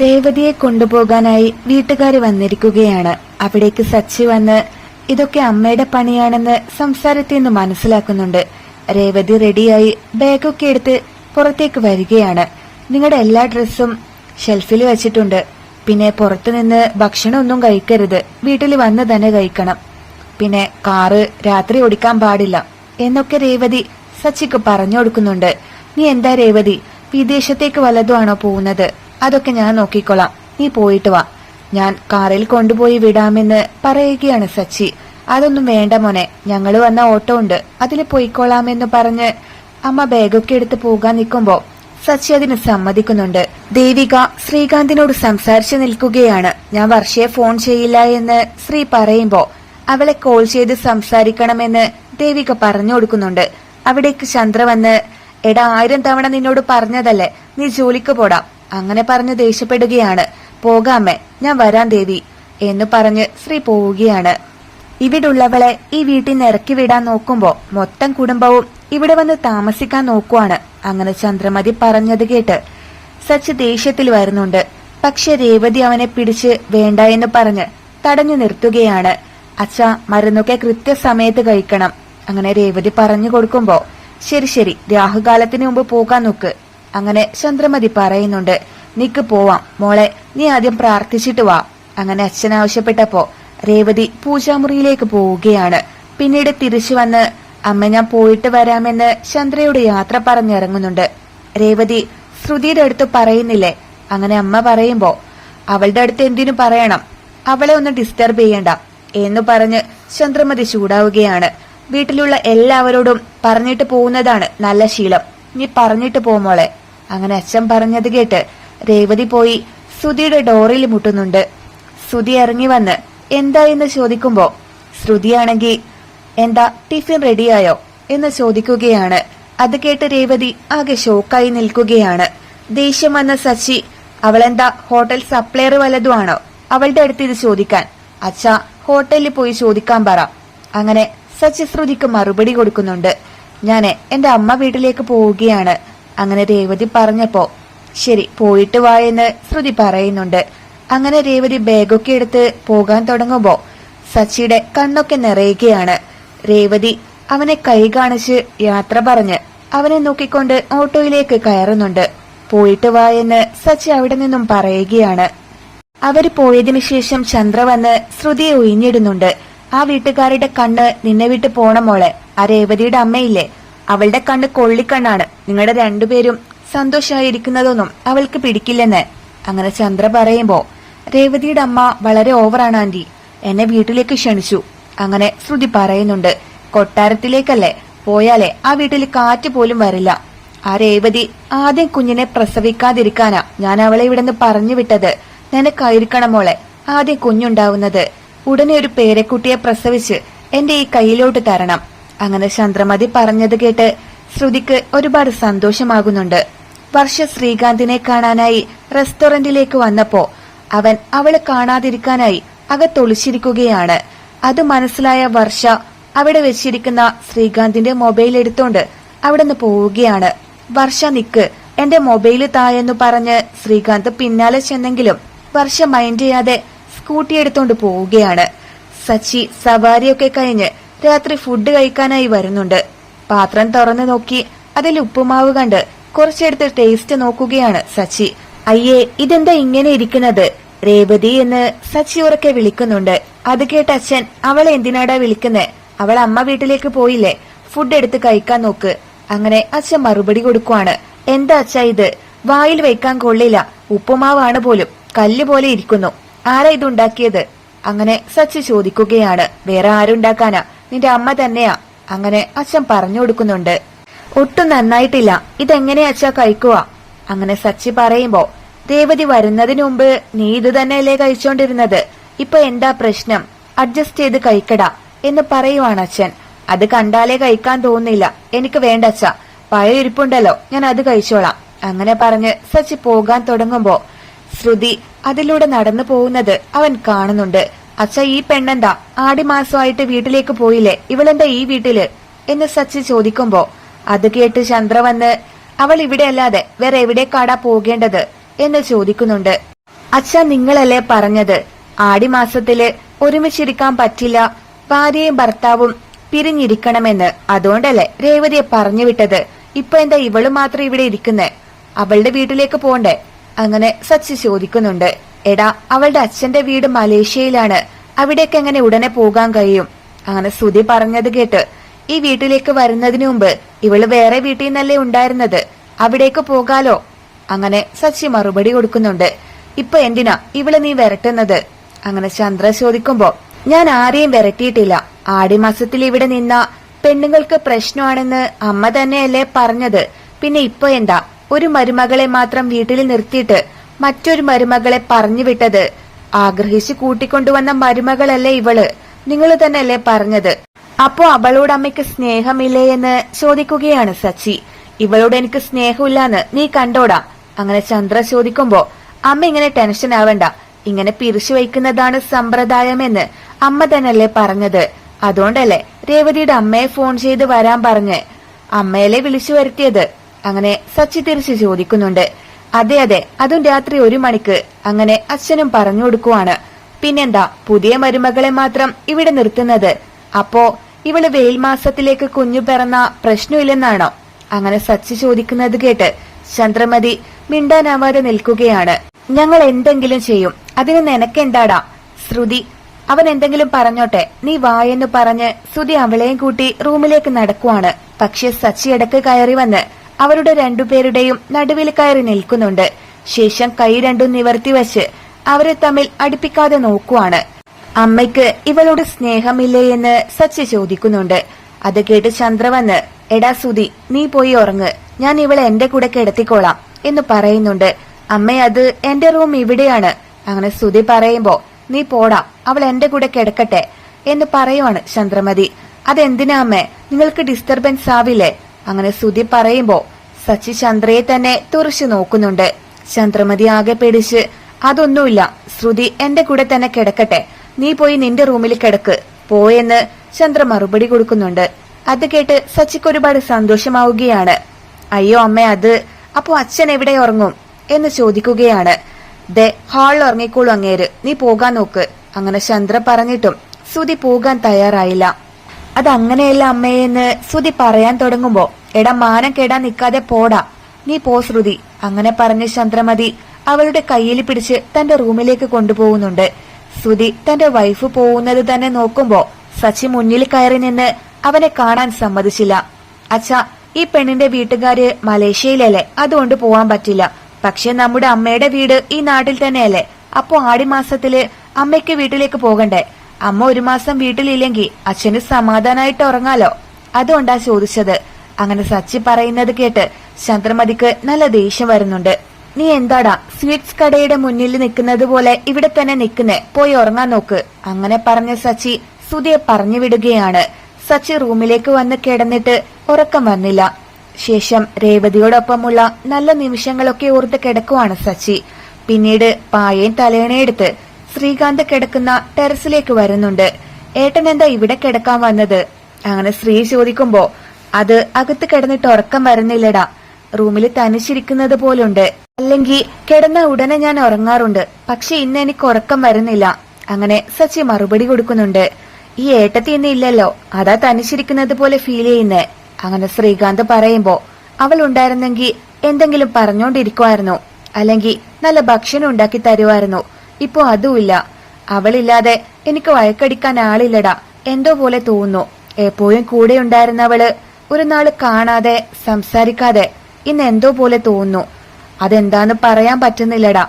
രേവതിയെ കൊണ്ടുപോകാനായി വീട്ടുകാർ വന്നിരിക്കുകയാണ്. അവിടേക്ക് സച്ചി വന്ന് ഇതൊക്കെ അമ്മയുടെ പണിയാണെന്ന് സംസാരത്തിൽ നിന്ന് മനസ്സിലാക്കുന്നുണ്ട്. രേവതി റെഡിയായി ബാഗൊക്കെ എടുത്ത് പുറത്തേക്ക് വരികയാണ്. നിങ്ങളുടെ എല്ലാ ഡ്രസ്സും ഷെൽഫിൽ വെച്ചിട്ടുണ്ട്. പിന്നെ പുറത്തുനിന്ന് ഭക്ഷണമൊന്നും കഴിക്കരുത്. വീട്ടിൽ വന്ന് തന്നെ കഴിക്കണം. പിന്നെ കാറ് രാത്രി ഓടിക്കാൻ പാടില്ല. എന്നൊക്കെ രേവതി സച്ചിക്ക് പറഞ്ഞു കൊടുക്കുന്നുണ്ട്. നീ എന്താ രേവതി? വിദേശത്തേക്ക് വലതുമാണോ പോകുന്നത്? അതൊക്കെ ഞാൻ നോക്കിക്കൊള്ളാം. നീ പോയിട്ട് വാ. ഞാൻ കാറിൽ കൊണ്ടുപോയി വിടാമെന്ന് പറയുകയാണ് സച്ചി. അതൊന്നും വേണ്ട മോനെ. ഞങ്ങൾ വന്ന ഓട്ടോ ഉണ്ട്. അതിൽ പോയിക്കൊള്ളാമെന്ന് പറഞ്ഞ് അമ്മ ബാഗൊക്കെ എടുത്ത് പോകാൻ നിൽക്കുമ്പോ സച്ചി അതിന് സമ്മതിക്കുന്നുണ്ട്. ദേവിക ശ്രീകാന്തിനോട് സംസാരിച്ചു നിൽക്കുകയാണ്. ഞാൻ വർഷയെ ഫോൺ ചെയ്യില്ല എന്ന് ശ്രീ പറയുമ്പോ അവളെ കോൾ ചെയ്ത് സംസാരിക്കണമെന്ന് ദേവിക പറഞ്ഞു കൊടുക്കുന്നുണ്ട്. അവിടേക്ക് ചന്ദ്ര വന്ന് എടാ ആയിരം തവണ നിന്നോട് പറഞ്ഞതല്ലേ? നീ ജോലിക്ക് പോടാം. അങ്ങനെ പറഞ്ഞ് ദേഷ്യപ്പെടുകയാണ്. പോകാമേ ഞാൻ വരാൻ ദേവി എന്ന് പറഞ്ഞ് ശ്രീ പോവുകയാണ്. ഇവിടുള്ളവളെ ഈ വീട്ടിൽ നിന്ന് ഇറക്കി വിടാൻ നോക്കുമ്പോ മൊത്തം കുടുംബവും ഇവിടെ വന്ന് താമസിക്കാൻ നോക്കുവാണ്. അങ്ങനെ ചന്ദ്രമതി പറഞ്ഞത് കേട്ട് സച്ച് ദേഷ്യത്തിൽ വരുന്നുണ്ട്. പക്ഷെ രേവതി അവനെ പിടിച്ച് വേണ്ട എന്ന് പറഞ്ഞ് തടഞ്ഞു നിർത്തുകയാണ്. അച്ഛ മരുന്നൊക്കെ കൃത്യസമയത്ത് കഴിക്കണം അങ്ങനെ രേവതി പറഞ്ഞു കൊടുക്കുമ്പോ ശരി ശരി രാഹുകാലത്തിന് മുമ്പ് പോകാൻ നോക്ക് അങ്ങനെ ചന്ദ്രമതി പറയുന്നുണ്ട് നിക്ക് പോവാം മോളെ നീ ആദ്യം പ്രാർത്ഥിച്ചിട്ട് വാ. അങ്ങനെ അച്ഛൻ ആവശ്യപ്പെട്ടപ്പോ രേവതി പൂജാമുറിയിലേക്ക് പോവുകയാണ്. പിന്നീട് തിരിച്ചു വന്ന് അമ്മ ഞാൻ പോയിട്ട് വരാമെന്ന് ചന്ദ്രയുടെ യാത്ര പറഞ്ഞിറങ്ങുന്നുണ്ട്. രേവതി ശ്രുതിയുടെ അടുത്ത് പറയുന്നില്ലേ? അങ്ങനെ അമ്മ പറയുമ്പോ അവളുടെ അടുത്ത് എന്തിനു പറയണം? അവളെ ഒന്ന് ഡിസ്റ്റർബ് ചെയ്യണ്ട എന്ന് പറഞ്ഞ് ചന്ദ്രമതി ചൂടാവുകയാണ്. വീട്ടിലുള്ള എല്ലാവരോടും പറഞ്ഞിട്ട് പോകുന്നതാണ് നല്ല ശീലം. നീ പറഞ്ഞിട്ട് പോ മോളെ. അങ്ങനെ അച്ഛൻ പറഞ്ഞത് കേട്ട് രേവതി പോയി ശ്രുതിയുടെ ഡോറിൽ മുട്ടുന്നുണ്ട്. ശ്രുതി ഇറങ്ങി വന്ന് എന്താ എന്ന് ചോദിക്കുമ്പോ ശ്രുതിയാണെങ്കിൽ എന്താ ടിഫിൻ റെഡിയായോ എന്ന് ചോദിക്കുകയാണ്. അത് കേട്ട് രേവതി ആകെ ഷോക്കായി നിൽക്കുകയാണ്. ദേഷ്യം വന്ന സച്ചി അവളെന്താ ഹോട്ടൽ സപ്ലയർ വല്ലതുമാണോ അവളുടെ അടുത്ത് ഇത് ചോദിക്കാൻ. അച്ഛ ഹോട്ടലിൽ പോയി ചോദിക്കാൻ പറ. അങ്ങനെ സച്ചി ശ്രുതിക്ക് മറുപടി കൊടുക്കുന്നുണ്ട്. ഞാൻ എന്റെ അമ്മ വീട്ടിലേക്ക് പോവുകയാണ്. അങ്ങനെ രേവതി പറഞ്ഞപ്പോ ശരി പോയിട്ട് വാ എന്ന് ശ്രുതി പറയുന്നുണ്ട്. അങ്ങനെ രേവതി ബാഗൊക്കെ എടുത്ത് പോകാൻ തുടങ്ങുമ്പോ സച്ചിയുടെ കണ്ണൊക്കെ നിറയുകയാണ്. രേവതി അവനെ കൈ കാണിച്ച് യാത്ര പറഞ്ഞ് അവനെ നോക്കിക്കൊണ്ട് ഓട്ടോയിലേക്ക് കയറുന്നുണ്ട്. പോയിട്ട് വാ എന്ന് സച്ചി അവിടെ നിന്നും പറയുകയാണ്. അവർ പോയതിനു ശേഷം ചന്ദ്ര വന്ന് ശ്രുതിയെ ഒഴിഞ്ഞിടുന്നുണ്ട്. ആ വീട്ടുകാരുടെ കണ്ണ് നിന്നെ വിട്ട് പോണ മോളെ. ആ രേവതിയുടെ അമ്മയില്ലേ? അവളുടെ കണ്ണ് കൊള്ളിക്കണ്ണാണ്. നിങ്ങളുടെ രണ്ടുപേരും സന്തോഷമായിരിക്കുന്നതൊന്നും അവൾക്ക് പിടിക്കില്ലെന്ന്. അങ്ങനെ ചന്ദ്ര പറയുമ്പോ രേവതിയുടെ അമ്മ വളരെ ഓവറാണ് ആന്റി. എന്നെ വീട്ടിലേക്ക് ക്ഷണിച്ചു. അങ്ങനെ ശ്രുതി പറയുന്നുണ്ട് കൊട്ടാരത്തിലേക്കല്ലേ? പോയാലേ ആ വീട്ടിൽ കാറ്റ് പോലും വരില്ല. ആ രേവതി ആദ്യം കുഞ്ഞിനെ പ്രസവിക്കാതിരിക്കാനാ ഞാൻ അവളെ ഇവിടുന്ന് പറഞ്ഞു വിട്ടത്. നിനക്കായിരിക്കണം മോളെ ആദ്യം കുഞ്ഞുണ്ടാവുന്നത്. ഉടനെ ഒരു പേരക്കുട്ടിയെ പ്രസവിച്ച് എന്റെ ഈ കയ്യിലോട്ട് തരണം. അങ്ങനെ ചന്ദ്രമതി പറഞ്ഞത് കേട്ട് ശ്രുതിക്ക് ഒരുപാട് സന്തോഷമാകുന്നുണ്ട്. വർഷ ശ്രീകാന്തിനെ കാണാനായി റെസ്റ്റോറന്റിലേക്ക് വന്നപ്പോ അവൻ അവളെ കാണാതിരിക്കാനായി അകത്തൊളിച്ചിരിക്കുകയാണ്. അത് മനസ്സിലായ വർഷ അവിടെ വെച്ചിരിക്കുന്ന ശ്രീകാന്തിന്റെ മൊബൈൽ എടുത്തോണ്ട് അവിടെ നിന്ന് പോവുകയാണ്. വർഷ നിക്ക് എന്റെ മൊബൈൽ തായെന്ന് പറഞ്ഞ് ശ്രീകാന്ത് പിന്നാലെ ചെന്നെങ്കിലും വർഷ മൈൻഡ് ചെയ്യാതെ സ്കൂട്ടി എടുത്തോണ്ട് പോവുകയാണ്. സച്ചി സവാരിയൊക്കെ കഴിഞ്ഞ് രാത്രി ഫുഡ് കഴിക്കാനായി വരുന്നുണ്ട്. പാത്രം തുറന്നു നോക്കി അതിൽ ഉപ്പുമാവ് കണ്ട് കുറച്ചെടുത്ത് ടേസ്റ്റ് നോക്കുകയാണ് സച്ചി. അയ്യേ ഇതെന്താ ഇങ്ങനെ ഇരിക്കുന്നത്? രേവതി എന്ന് സച്ചി ഉറക്കെ വിളിക്കുന്നുണ്ട്. അത് കേട്ട അച്ഛൻ അവളെ എന്തിനാടാ വിളിക്കുന്നേ? അവൾ അമ്മ വീട്ടിലേക്ക് പോയില്ലേ? ഫുഡ് എടുത്ത് കഴിക്കാൻ നോക്ക്. അങ്ങനെ അച്ഛൻ മറുപടി കൊടുക്കുവാണ്. എന്താ അച്ഛ ഇത്? വായിൽ വെക്കാൻ കൊള്ളില്ല. ഉപ്പുമാവാണ് പോലും. കല്ല് പോലെ ഇരിക്കുന്നു. ആരാ ഇത് ഉണ്ടാക്കിയത്? അങ്ങനെ സച്ചി ചോദിക്കുകയാണ്. വേറെ ആരുണ്ടാക്കാനാ? നിന്റെ അമ്മ തന്നെയാ. അങ്ങനെ അച്ഛൻ പറഞ്ഞു കൊടുക്കുന്നുണ്ട്. ഒട്ടും നന്നായിട്ടില്ല. ഇതെങ്ങനെ അച്ഛാ കഴിക്കുക? അങ്ങനെ സച്ചി പറയുമ്പോ രേവതി വരുന്നതിന് മുമ്പ് നീ ഇത് തന്നെയല്ലേ കഴിച്ചോണ്ടിരുന്നത്? ഇപ്പൊ എന്താ പ്രശ്നം? അഡ്ജസ്റ്റ് ചെയ്ത് കഴിക്കടാ എന്ന് പറയുവാണ് അച്ഛൻ. അത് കണ്ടാലേ കഴിക്കാൻ തോന്നില്ല എനിക്ക് വേണ്ട അച്ഛ. പഴയ ഇരിപ്പുണ്ടല്ലോ. ഞാൻ അത് കഴിച്ചോളാം. അങ്ങനെ പറഞ്ഞ് സച്ചി പോകാൻ തുടങ്ങുമ്പോ ശ്രുതി അതിലൂടെ നടന്നു പോകുന്നത് അവൻ കാണുന്നുണ്ട്. അച്ഛ ഈ പെണ്ണെന്താ? ആടിമാസമായിട്ട് വീട്ടിലേക്ക് പോയില്ലേ? ഇവളെന്താ ഈ വീട്ടിൽ? എന്ന് സച്ചി ചോദിക്കുമ്പോ അത് കേട്ട് ചന്ദ്ര വന്ന് അവൾ ഇവിടെ അല്ലാതെ വേറെ എവിടേക്കാടാ പോകേണ്ടത്? എന്ന് ചോദിക്കുന്നുണ്ട്. അച്ഛ നിങ്ങളല്ലേ പറഞ്ഞത്? ആടിമാസത്തിൽ ഒരുമിച്ചിരിക്കാൻ പറ്റില്ല. ഭാര്യയും ഭർത്താവും പിരിഞ്ഞിരിക്കണമെന്ന്. അതുകൊണ്ടല്ലേ രേവതിയെ പറഞ്ഞു വിട്ടത്. ഇപ്പൊ എന്താ ഇവൾ മാത്രം ഇവിടെ ഇരിക്കുന്നേ? അവളുടെ വീട്ടിലേക്ക് പോണ്ടേ? അങ്ങനെ സച്ചി ചോദിക്കുന്നുണ്ട്. എടാ അവളുടെ അച്ഛന്റെ വീട് മലേഷ്യയിലാണ്. അവിടേക്ക് എങ്ങനെ ഉടനെ പോകാൻ കഴിയും? അങ്ങനെ സുധി പറഞ്ഞത് കേട്ട് ഈ വീട്ടിലേക്ക് വരുന്നതിന് മുമ്പ് ഇവൾ വേറെ വീട്ടിൽ നിന്നല്ലേ ഉണ്ടായിരുന്നത്? അവിടേക്ക് പോകാലോ? അങ്ങനെ സച്ചി മറുപടി കൊടുക്കുന്നുണ്ട്. ഇപ്പൊ എന്തിനാ ഇവൾ നീ വരട്ടുന്നത്? അങ്ങനെ ചന്ദ്ര ചോദിക്കുമ്പോ ഞാൻ ആരെയും വരട്ടിയിട്ടില്ല. ആടിമാസത്തിൽ ഇവിടെ നിന്ന പെണ്ണുങ്ങൾക്ക് പ്രശ്നമാണെന്ന് അമ്മ തന്നെയല്ലേ പറഞ്ഞത്. പിന്നെ ഇപ്പൊ എന്താ? ഒരു മരുമകളെ മാത്രം വീട്ടിൽ നിർത്തിയിട്ട് മറ്റൊരു മരുമകളെ പറഞ്ഞു വിട്ടത്. ആഗ്രഹിച്ച് കൂട്ടിക്കൊണ്ടുവന്ന മരുമകളല്ലേ ഇവൾ. നിങ്ങൾ തന്നെയല്ലേ പറഞ്ഞത്. അപ്പോ അവളോട് അമ്മയ്ക്ക് സ്നേഹമില്ലേ എന്ന് ചോദിക്കുകയാണ് സച്ചി. ഇവളോട് എനിക്ക് സ്നേഹമില്ലാന്ന് നീ കണ്ടോടാ. അങ്ങനെ ചന്ദ്ര ചോദിക്കുമ്പോ അമ്മ ഇങ്ങനെ ടെൻഷൻ ആവണ്ട. ഇങ്ങനെ പിരിച്ചു വയ്ക്കുന്നതാണ് സമ്പ്രദായമെന്ന് അമ്മ തന്നെയല്ലേ പറഞ്ഞത്. അതുകൊണ്ടല്ലേ രേവതിയുടെ അമ്മയെ ഫോൺ ചെയ്ത് വരാൻ പറഞ്ഞ്. അമ്മയല്ലേ വിളിച്ചു വരുത്തിയത്? അങ്ങനെ സച്ചി തിരിച്ചു ചോദിക്കുന്നുണ്ട്. അതെ അതെ. അതും രാത്രി ഒരു മണിക്ക്. അങ്ങനെ അച്ഛനും പറഞ്ഞു കൊടുക്കുവാണ്. പിന്നെന്താ പുതിയ മരുമകളെ മാത്രം ഇവിടെ നിർത്തുന്നത്. അപ്പോ ഇവൾ വെയിൽ മാസത്തിലേക്ക് കുഞ്ഞു പിറന്ന പ്രശ്നമില്ലെന്നാണോ? അങ്ങനെ സച്ചി ചോദിക്കുന്നത് കേട്ട് ചന്ദ്രമതി മിണ്ടാനാവാതെ നിൽക്കുകയാണ്. ഞങ്ങൾ എന്തെങ്കിലും ചെയ്യും. അതിന് നിനക്കെന്താടാ? ശ്രുതി അവൻ എന്തെങ്കിലും പറഞ്ഞോട്ടെ. നീ വായെന്ന് പറഞ്ഞ് ശ്രുതി അവളെയും കൂട്ടി റൂമിലേക്ക് നടക്കുവാണ്. പക്ഷെ സച്ചി ഇടയ്ക്ക് കയറി വന്ന് അവരുടെ രണ്ടുപേരുടെയും നടുവിൽ കയറി നിൽക്കുന്നുണ്ട്. ശേഷം കൈ രണ്ടും നിവർത്തി വെച്ച് അവരെ തമ്മിൽ അടുപ്പിക്കാതെ നോക്കുവാണ്. അമ്മയ്ക്ക് ഇവളോട് സ്നേഹമില്ലേ എന്ന് സച്ചി ചോദിക്കുന്നുണ്ട്. അത് കേട്ട് ചന്ദ്ര വന്ന് എടാ സുതി നീ പോയി ഉറങ്ങ്. ഞാൻ ഇവളെ എന്റെ കൂടെ കിടത്തിക്കോളാം എന്ന് പറയുന്നുണ്ട്. അമ്മ അത് എന്റെ റൂം ഇവിടെയാണ്. അങ്ങനെ സുതി പറയുമ്പോ നീ പോടാ അവൾ എന്റെ കൂടെ കിടക്കട്ടെ എന്ന് പറയുവാണ് ചന്ദ്രമതി. അതെന്തിനാ അമ്മേ? നിങ്ങൾക്ക് ഡിസ്റ്റർബൻസ് ആവില്ലേ? അങ്ങനെ സുതി പറയുമ്പോ സച്ചി ചന്ദ്രയെ തന്നെ തുറച്ചു നോക്കുന്നുണ്ട്. ചന്ദ്രമതി ആകെ പേടിച്ച് അതൊന്നുമില്ല ശ്രുതി എന്റെ കൂടെ തന്നെ കിടക്കട്ടെ. നീ പോയി നിന്റെ റൂമിൽ കിടക്ക്. പോയെന്ന് ചന്ദ്ര മറുപടി കൊടുക്കുന്നുണ്ട്. അത് കേട്ട് സച്ചിക്ക് ഒരുപാട് സന്തോഷമാവുകയാണ്. അയ്യോ അമ്മ അത് അപ്പോ അച്ഛൻ എവിടെ ഉറങ്ങും? എന്ന് ചോദിക്കുകയാണ്. ദേ ഹാളിൽ ഉറങ്ങിക്കോളൂ അങ്ങേര്. നീ പോകാൻ നോക്ക്. അങ്ങനെ ചന്ദ്ര പറഞ്ഞിട്ടും സുതി പോകാൻ തയ്യാറായില്ല. അത് അമ്മയെന്ന് സുതി പറയാൻ തുടങ്ങുമ്പോ എടാ മാനം കേടാൻ നിൽക്കാതെ പോടാ. നീ പോ ശ്രുതി. അങ്ങനെ പറഞ്ഞ് ചന്ദ്രമതി അവളുടെ കയ്യിൽ പിടിച്ച് തന്റെ റൂമിലേക്ക് കൊണ്ടുപോകുന്നുണ്ട്. ശ്രുതി തന്റെ വൈഫ് പോകുന്നത് തന്നെ നോക്കുമ്പോ സച്ചി മുന്നിൽ കയറി നിന്ന് അവനെ കാണാൻ സമ്മതിച്ചില്ല. അച്ഛാ ഈ പെണ്ണിന്റെ വീട്ടുകാര് മലേഷ്യയിലല്ലേ? അതുകൊണ്ട് പോവാൻ പറ്റില്ല. പക്ഷെ നമ്മുടെ അമ്മയുടെ വീട് ഈ നാട്ടിൽ തന്നെയല്ലേ? അപ്പോ ആടിമാസത്തിൽ അമ്മയ്ക്ക് വീട്ടിലേക്ക് പോകണ്ടേ? അമ്മ ഒരു മാസം വീട്ടിലില്ലെങ്കിൽ അച്ഛന് സമാധാനായിട്ട് ഉറങ്ങാലോ? അതുകൊണ്ടാ ചോദിച്ചത്. അങ്ങനെ സച്ചി പറയുന്നത് കേട്ട് ചന്ദ്രമതിക്ക് നല്ല ദേഷ്യം വരുന്നുണ്ട്. നീ എന്താടാ സ്വീറ്റ്സ് കടയുടെ മുന്നിൽ നിൽക്കുന്നത് പോലെ ഇവിടെ തന്നെ നിൽക്കുന്നേ? പോയി ഉറങ്ങാൻ നോക്ക്. അങ്ങനെ പറഞ്ഞ സച്ചി സുധിയെ പറഞ്ഞു വിടുകയാണ്. സച്ചി റൂമിലേക്ക് വന്ന് കിടന്നിട്ട് ഉറക്കം വന്നില്ല. ശേഷം രേവതിയോടൊപ്പമുള്ള നല്ല നിമിഷങ്ങളൊക്കെ ഓർത്ത് കിടക്കുവാണ് സച്ചി. പിന്നീട് പായയും തലേണയെടുത്ത് ശ്രീകാന്ത് കിടക്കുന്ന ടെറസിലേക്ക് വരുന്നുണ്ട്. ഏട്ടൻ എന്താ ഇവിടെ കിടക്കാൻ വന്നത്? അങ്ങനെ ശ്രീ ചോദിക്കുമ്പോ അത് അകത്ത് കിടന്നിട്ട് ഉറക്കം വരുന്നില്ലടാ. റൂമിൽ തനിച്ചിരിക്കുന്നത് പോലുണ്ട്. അല്ലെങ്കിൽ കിടന്ന ഉടനെ ഞാൻ ഉറങ്ങാറുണ്ട്. പക്ഷെ ഇന്ന് എനിക്ക് ഉറക്കം വരുന്നില്ല. അങ്ങനെ സച്ചി മറുപടി കൊടുക്കുന്നുണ്ട്. ഈ ഏട്ടത്തി ഇന്ന് ഇല്ലല്ലോ. അതാ തനിച്ചിരിക്കുന്നത് പോലെ ഫീൽ ചെയ്യുന്നേ. അങ്ങനെ ശ്രീകാന്ത് പറയുമ്പോ അവൾ ഉണ്ടായിരുന്നെങ്കിൽ എന്തെങ്കിലും പറഞ്ഞോണ്ടിരിക്കുമായിരുന്നു അല്ലെങ്കിൽ നല്ല ഭക്ഷണം ഉണ്ടാക്കി തരുമായിരുന്നു ഇപ്പോ അതുമില്ല അവളില്ലാതെ എനിക്ക് വഴക്കടിക്കാൻ ആളില്ലടാ. എന്തോ പോലെ തോന്നുന്നു. എപ്പോഴും കൂടെ ഉണ്ടായിരുന്നവൾ ഒരു നാൾ കാണാതെ സംസാരിക്കാതെ ഇന്ന് എന്തോ പോലെ തോന്നുന്നു. അതെന്താന്ന് പറയാൻ പറ്റുന്നില്ലടാ.